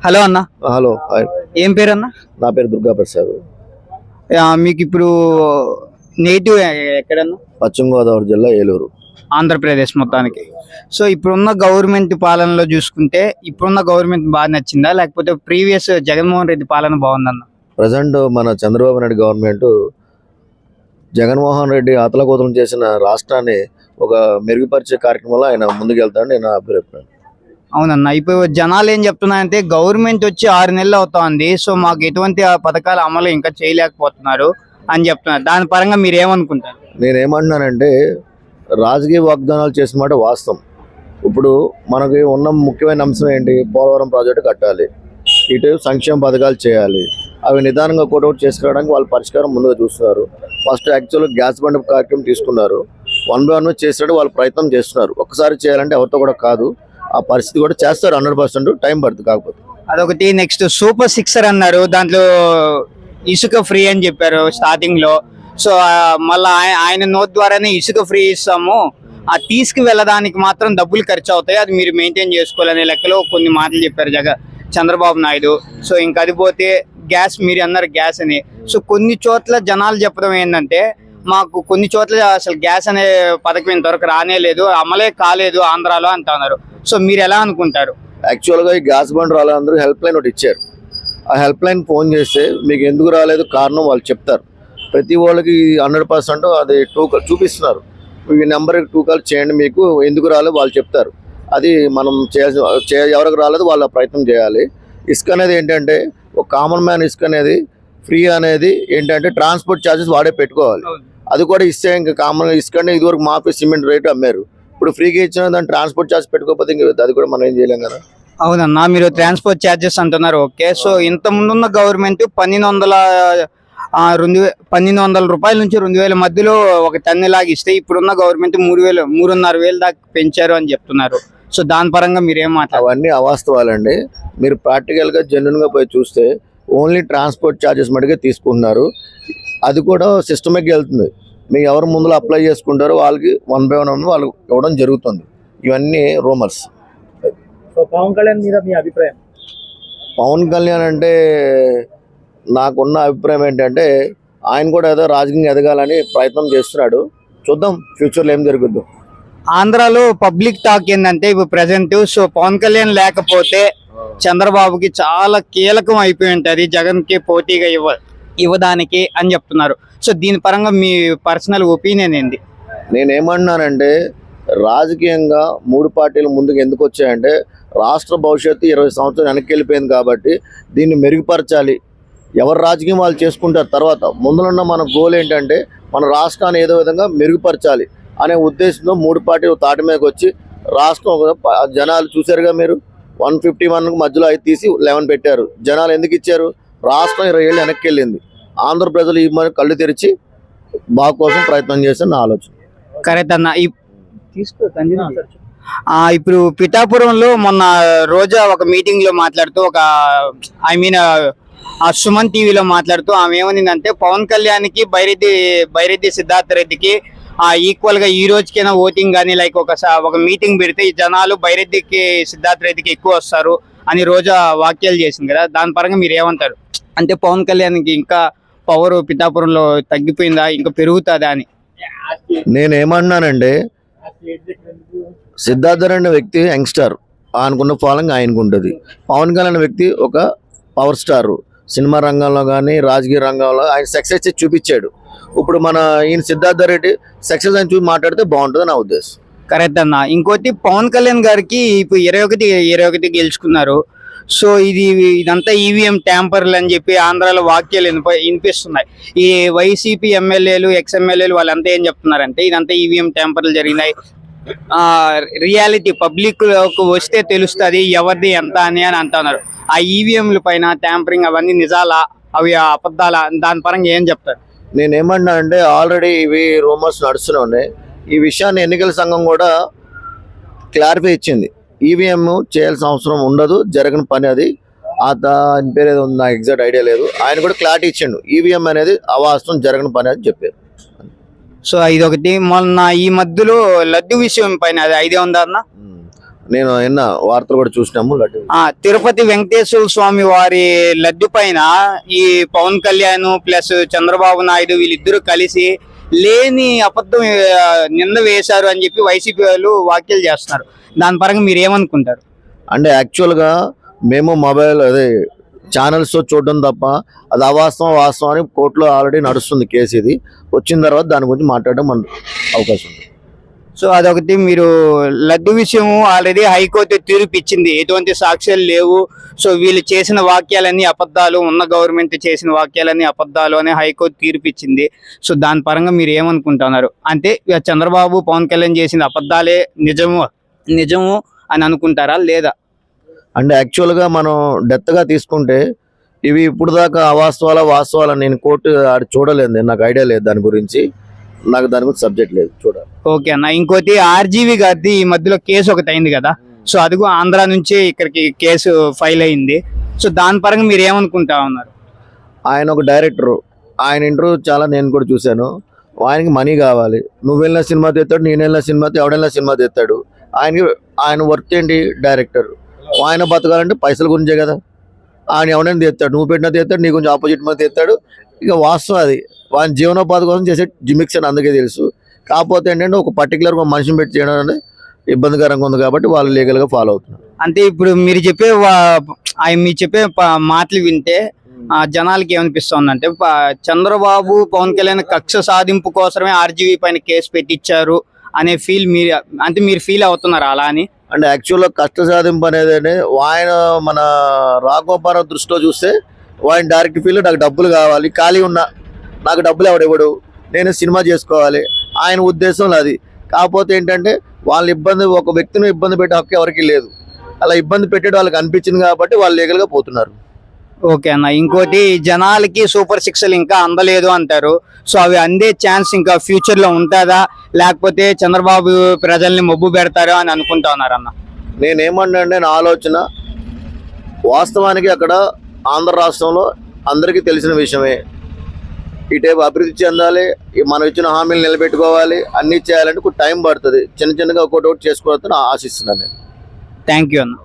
Hello అన్న. Hello ఏం పేరు అన్న? నా పేరు దుర్గా ప్రసాద్ మీకు ఇప్పుడు నేటివ్ ఎక్కడన్నా? పశ్చిమ గోదావరి జిల్లా ఏలూరు. ఆంధ్రప్రదేశ్ మొత్తానికి. సో ఇప్పుడున్న గవర్నమెంట్ పాలనలో చూసుకుంటే ఇప్పుడున్న గవర్నమెంట్ బాగా నచ్చిందా? లేకపోతే ప్రీవియస్ జగన్మోహన్ రెడ్డి పాలన బాగుందన్న ప్రజెంట్ మన చంద్రబాబు నాయుడు గవర్నమెంట్ జగన్మోహన్ రెడ్డి ఆతలకోతలం చేసిన రాష్ట్రాన్ని ఒక మెరుగుపరిచే కార్యక్రమంలో ఆయన ముందుకెళ్తాడని నేను అభిప్రాయం. అవునన్న. ఇప్పుడు జనాలు ఏం చెప్తున్నారంటే గవర్నమెంట్ వచ్చి ఆరు నెలలు అవుతోంది సో మాకు ఎటువంటి ఆ పథకాల అమలు ఇంకా చేయలేకపోతున్నారు అని చెప్తున్నారు. దాని పరంగా మీరు ఏమనుకుంటారు? నేనేమంటున్నానంటే రాజకీయ వాగ్దానాలు చేసిన మాట వాస్తవం. ఇప్పుడు మనకి ఉన్న ముఖ్యమైన అంశం ఏంటి? పోలవరం ప్రాజెక్టు కట్టాలి. ఇటు సంక్షేమ పథకాలు చేయాలి. అవి నిదానంగా కూడా చేసుకురావడానికి వాళ్ళు పరిష్కారం ముందుగా చూస్తున్నారు. ఫస్ట్ యాక్చువల్గా గ్యాస్ బండ్ కార్యక్రమం తీసుకున్నారు. వన్ బై వన్ చేసినట్టు వాళ్ళు ప్రయత్నం చేస్తున్నారు. ఒక్కసారి చేయాలంటే ఎవరితో కూడా కాదు. ఆ పరిస్థితి కూడా చేస్తారు హండ్రెడ్ పర్సెంట్ టైం పడుతుంది కాకపోతే. అదొకటి. నెక్స్ట్ సూపర్ సిక్సర్ అన్నారు. దాంట్లో ఇసుక ఫ్రీ అని చెప్పారు స్టార్టింగ్లో. సో మళ్ళీ మళ్ళా ఆయన నోట్ ద్వారానే ఇసుక ఫ్రీ ఇస్తాము. ఆ తీసుకు వెళ్ళడానికి మాత్రం డబ్బులు ఖర్చు అవుతాయి. అది మీరు మెయింటైన్ చేసుకోవాలనే లెక్కలో కొన్ని మాటలు చెప్పారు జగ చంద్రబాబు నాయుడు. సో ఇంకా అది పోతే గ్యాస్ మీరు అన్నారు గ్యాస్ అని. సో కొన్ని చోట్ల జనాలు చెప్పడం ఏంటంటే మాకు కొన్ని చోట్ల అసలు గ్యాస్ అనే పథకం ఇంతవరకు రానే లేదు. అమలే కాలేదు ఆంధ్రాలో అంటున్నారు. సో మీరు ఎలా అనుకుంటారు? యాక్చువల్గా ఈ గ్యాస్ బండ్ రాలందరూ హెల్ప్ లైన్ ఒకటి ఇచ్చారు. ఆ హెల్ప్ లైన్ ఫోన్ చేస్తే మీకు ఎందుకు రాలేదు కారణం వాళ్ళు చెప్తారు. ప్రతి వాళ్ళకి హండ్రెడ్ పర్సెంట్ అది టూ చూపిస్తున్నారు. ఈ నెంబర్కి టూ కాల్ చేయండి మీకు ఎందుకు రాలేదు వాళ్ళు చెప్తారు. అది మనం చేయాల్సిన చే- ఎవరికి రాలేదు వాళ్ళ ప్రయత్నం చేయాలి. ఇసుక అనేది ఏంటంటే ఒక కామన్ మ్యాన్ ఇసుక అనేది ఫ్రీ అనేది ఏంటంటే ట్రాన్స్పోర్ట్ ఛార్జెస్ వాడే పెట్టుకోవాలి. అది కూడా ఇస్తే ఇంకా కామన్ ఇసుక అంటే ఇదివరకు మాఫీ సిమెంట్ రేటు అమ్మారు. ఇప్పుడు ఫ్రీగా ఇచ్చిన దాన్ని ట్రాన్స్పోర్ట్ ఛార్జ్ పెట్టుకోకపోతే ఇంక అది కూడా మనం ఏం చేయలేం కదా. అవునన్నా మీరు ట్రాన్స్పోర్ట్ ఛార్జెస్ అంటున్నారు. ఓకే సో ఇంత ముందున్న గవర్నమెంట్ పన్నెండు వందల రెండు పన్నెండు వందల రూపాయల నుంచి రెండు వేల మధ్యలో ఒక టన్ను లాగా ఇస్తే ఇప్పుడున్న గవర్నమెంట్ మూడు వేలు మూడున్నర వేలు దాకా పెంచారు అని చెప్తున్నారు. సో దాని పరంగా మీరు ఏం మాట్లాడారు అవన్నీ అవాస్తవాలండి. మీరు ప్రాక్టికల్గా జెన్యున్గా పోయి చూస్తే ఓన్లీ ట్రాన్స్పోర్ట్ ఛార్జెస్ మటుకే తీసుకుంటున్నారు. అది కూడా సిస్టమిక్గా వెళ్తుంది. మీకు ఎవరు ముందులో అప్లై చేసుకుంటారో వాళ్ళకి వన్ బై వన్ వాళ్ళకి ఇవ్వడం జరుగుతుంది. ఇవన్నీ రూమర్స్ సో పవన్ కళ్యాణ్ మీద మీ అభిప్రాయం? పవన్ కళ్యాణ్ అంటే నాకున్న అభిప్రాయం ఏంటంటే ఆయన కూడా ఏదో రాజకీయంగా ఎదగాలని ప్రయత్నం చేస్తున్నాడు. చూద్దాం ఫ్యూచర్లో ఏం జరుగుద్దో. ఆంధ్రాలో పబ్లిక్ టాక్ ఏంటంటే ఇప్పుడు ప్రజెంట్ సో పవన్ కళ్యాణ్ లేకపోతే చంద్రబాబుకి చాలా కీలకం అయిపోయి ఉంటది జగన్కి పోటీగా ఇవ్వ ఇవ్వడానికి అని చెప్తున్నారు. సో దీని పరంగా మీ పర్సనల్ ఒపీనియన్ ఏంది? నేనేమన్నానంటే రాజకీయంగా మూడు పార్టీలు ముందుకు ఎందుకు వచ్చాయంటే రాష్ట్ర భవిష్యత్తు ఇరవై సంవత్సరాలు వెనక్కి వెళ్ళిపోయింది కాబట్టి దీన్ని మెరుగుపరచాలి. ఎవరు రాజకీయం వాళ్ళు చేసుకుంటారు తర్వాత. ముందులున్న మన గోల్ ఏంటంటే మన రాష్ట్రాన్ని ఏదో విధంగా మెరుగుపరచాలి అనే ఉద్దేశంతో మూడు పార్టీలు తాటి మీదకి వచ్చి రాష్ట్రం జనాలు చూశారుగా మీరు? వన్ ఫిఫ్టీ వన్ మధ్యలో అవి తీసి లెవెన్ పెట్టారు. జనాలు ఎందుకు ఇచ్చారు? రాష్ట్రం ఇరవై ఏళ్ళు వెనక్కి వెళ్ళింది. ఆంధ్ర ప్రజలు ఈ మరి కళ్ళు తెరిచి బాగు కోసం ప్రయత్నం చేస్తే నా ఆలోచన. కరెక్ట్ అన్న. ఇప్పుడు పిఠాపురంలో మొన్న రోజా ఒక మీటింగ్లో మాట్లాడుతూ ఒక ఐ మీన్ ఆ సుమన్ టీవీలో మాట్లాడుతూ ఆమె ఏమనిందంటే పవన్ కళ్యాణ్కి బైరెడ్డి బైరెడ్డి సిద్ధార్థ రెడ్డికి ఆ ఈక్వల్గా ఈ రోజుకైనా ఓటింగ్ కానీ లైక్ ఒక ఒక మీటింగ్ పెడితే ఈ జనాలు బైరెడ్డికి సిద్ధార్థ రెడ్డికి ఎక్కువ వస్తారు అని రోజా వాక్యాలు చేసింది కదా. దాని పరంగా మీరు ఏమంటారు? అంటే పవన్ కళ్యాణ్కి ఇంకా పవర్ పిఠాపురంలో తగ్గిపోయిందా? ఇంకా పెరుగుతుందా అని? నేనేమన్నానంటే సిద్ధార్థ అనే వ్యక్తి యంగ్స్టార్. ఆయనకున్న ఫాలోయింగ్ ఆయనకు ఉంటుంది. పవన్ కళ్యాణ్ అనే వ్యక్తి ఒక పవర్ స్టార్. సినిమా రంగంలో కానీ రాజకీయ రంగంలో ఆయన సక్సెస్ చూపించాడు. ఇప్పుడు మన ఈయన సిద్ధార్థ రెడ్డి సక్సెస్ అని చూసి మాట్లాడితే బాగుంటుంది నా ఉద్దేశం. కరెక్ట్ అన్న. ఇంకోటి పవన్ కళ్యాణ్ గారికి ఇప్పుడు ఇరవై ఒకటి ఇరవై ఒకటి గెలుచుకున్నారు. సో ఇది ఇదంతా ఈవీఎం ట్యాంపర్లు అని చెప్పి ఆంధ్రాలో వాక్యాలు వినిప- వినిపిస్తున్నాయి. ఈ వైసీపీ ఎమ్మెల్యేలు ఎక్స్ఎమ్మెల్యేలు వాళ్ళంతా ఏం చెప్తున్నారంటే ఇదంతా ఈవీఎం ట్యాంపర్లు జరిగినాయి. రియాలిటీ పబ్లిక్ వస్తే తెలుస్తుంది ఎవరిది ఎంత అని అని అంటున్నారు. ఆ ఈవీఎంల పైన ట్యాంపరింగ్ అవన్నీ నిజాలా? అవి అబద్ధాలా? దాని పరంగా ఏం చెప్తారు? నేనేమన్నా అంటే ఆల్రెడీ ఇవి రూమర్స్ నడుస్తూనే ఉన్నాయి. ఈ విషయాన్ని ఎన్నికల సంఘం కూడా క్లారిఫై ఇచ్చింది. ఈవీఎం చేయాల్సిన అవసరం ఉండదు. జరగని పని అది. ఆ దాని పేరు ఏదో నాకు ఎగ్జాక్ట్ ఐడియా లేదు. ఆయన కూడా క్లారిటీ ఇచ్చిండు. ఈవీఎం అనేది అవాస్తవం జరగని పని అని చెప్పారు. సో ఇదొకటి. మొన్న ఈ మధ్యలో లడ్డు విషయం పైన అది ఐడియా ఉందా అన్న? నేను నిన్న వార్తలు కూడా చూసినాము లడ్డు. తిరుపతి వెంకటేశ్వర స్వామి వారి లడ్డు పైన ఈ పవన్ కళ్యాణ్ ప్లస్ చంద్రబాబు నాయుడు వీళ్ళిద్దరూ కలిసి లేని అబద్ధం నింద వేశారు అని చెప్పి వైసీపీ వాళ్ళు వ్యాఖ్యలు చేస్తున్నారు. దాని పరంగా మీరు ఏమనుకుంటారు? అంటే యాక్చువల్గా మేము మొబైల్ అదే ఛానల్స్తో చూడడం తప్ప అది అవాస్తవం వాస్తవం అని కోర్టులో ఆల్రెడీ నడుస్తుంది కేసు ఇది. వచ్చిన తర్వాత దాని గురించి మాట్లాడడం అవకాశం ఉంది. సో అదొకటి మీరు లడ్డు విషయం ఆల్రెడీ హైకోర్టు తీర్పు ఇచ్చింది ఎటువంటి సాక్ష్యాలు లేవు. సో వీళ్ళు చేసిన వాక్యాలన్నీ అబద్ధాలు ఉన్న గవర్నమెంట్ చేసిన వాక్యాలన్నీ అబద్ధాలు అని హైకోర్టు తీర్పు ఇచ్చింది సో దాని పరంగా మీరు ఏమనుకుంటున్నారు? అంటే ఇక చంద్రబాబు పవన్ కళ్యాణ్ చేసిన అబద్ధాలే నిజము నిజము అని అనుకుంటారా లేదా? అంటే యాక్చువల్గా మనం డెత్గా తీసుకుంటే ఇవి ఇప్పుడు దాకా అవాస్తవాల వాస్తవాల నేను కోర్టు ఆడ చూడలేదు. నాకు ఐడియా లేదు దాని గురించి. నాకు దాని గురించి సబ్జెక్ట్ లేదు చూడాలి. ఓకే అన్న. ఇంకోటి ఆర్జీవి గారిది ఈ మధ్యలో కేసు ఒకటి అయింది కదా. సో అదిగో ఆంధ్ర నుంచి ఇక్కడికి కేసు ఫైల్ అయింది. సో దాని పరంగా మీరు ఏమనుకుంటా ఉన్నారు? ఆయన ఒక డైరెక్టర్. ఆయన ఇంటర్వ్యూ చాలా నేను కూడా చూశాను. ఆయనకి మనీ కావాలి. నువ్వు వెళ్ళిన సినిమా తెస్తాడు నేను వెళ్ళిన సినిమా ఎవడెళ్ళిన సినిమా తెస్తాడు. ఆయనకి ఆయన వర్క్ ఏంటి? డైరెక్టర్. ఆయన బతకాలంటే పైసల గురించే కదా. ఆయన ఎవడైనా తెస్తాడు. నువ్వు పెట్టిన తెస్తాడు నీ గురించి ఆపోజిట్ మీద తెస్తాడు. ఇక వాస్తవం అది. వాని జీవనోపాధి కోసం చేసే జిమిక్స్ అని అందుకే తెలుసు. కాకపోతే ఏంటంటే ఒక పర్టికులర్ మనిషిని పెట్టి చేయడం అనేది ఇబ్బందికరంగా ఉంది కాబట్టి వాళ్ళు లీగల్గా ఫాలో అవుతున్నారు. అంటే ఇప్పుడు మీరు చెప్పే మీరు చెప్పే మాటలు వింటే ఆ జనాలకి ఏమనిపిస్తుంది అంటే చంద్రబాబు పవన్ కళ్యాణ్ కక్ష సాధింపు కోసమే ఆర్జీవీ పైన కేసు పెట్టించారు అనే ఫీల్ మీరు అంటే మీరు ఫీల్ అవుతున్నారు అలా అని? అంటే యాక్చువల్గా కష్ట సాధింపు అనేది ఆయన మన రాఘోపారావు దృష్టిలో చూస్తే ఆయన డైరెక్ట్ ఫీల్ నాకు డబ్బులు కావాలి ఖాళీ ఉన్నా. నాకు డబ్బులు ఎవడెవడు నేను సినిమా చేసుకోవాలి. ఆయన ఉద్దేశంలో అది. కాకపోతే ఏంటంటే వాళ్ళ ఇబ్బంది ఒక వ్యక్తిని ఇబ్బంది పెట్టే హక్కు ఎవరికి లేదు. అలా ఇబ్బంది పెట్టేది వాళ్ళకి అనిపించింది కాబట్టి వాళ్ళు లీగల్గా పోతున్నారు. ఓకే అన్న. ఇంకోటి జనాలకి సూపర్ సిక్స్లు ఇంకా అందలేదు అంటారు. సో అవి అందే ఛాన్స్ ఇంకా ఫ్యూచర్లో ఉంటుందా? లేకపోతే చంద్రబాబు ప్రజల్ని మొబ్బు పెడతారు అని అనుకుంటా ఉన్నారు అన్న. నేనేమన్నా నా ఆలోచన వాస్తవానికి అక్కడ ఆంధ్ర రాష్ట్రంలో అందరికీ తెలిసిన విషయమే. ఇటేపు అభివృద్ధి చెందాలి మనం ఇచ్చిన హామీలు నిలబెట్టుకోవాలి అన్ని చేయాలంటే కొంచెం టైం పడుతుంది. చిన్న చిన్నగా ఒకటి ఒకటి చేసుకోవాలని ఆశిస్తున్నాను నేను. థ్యాంక్ యూ అన్న.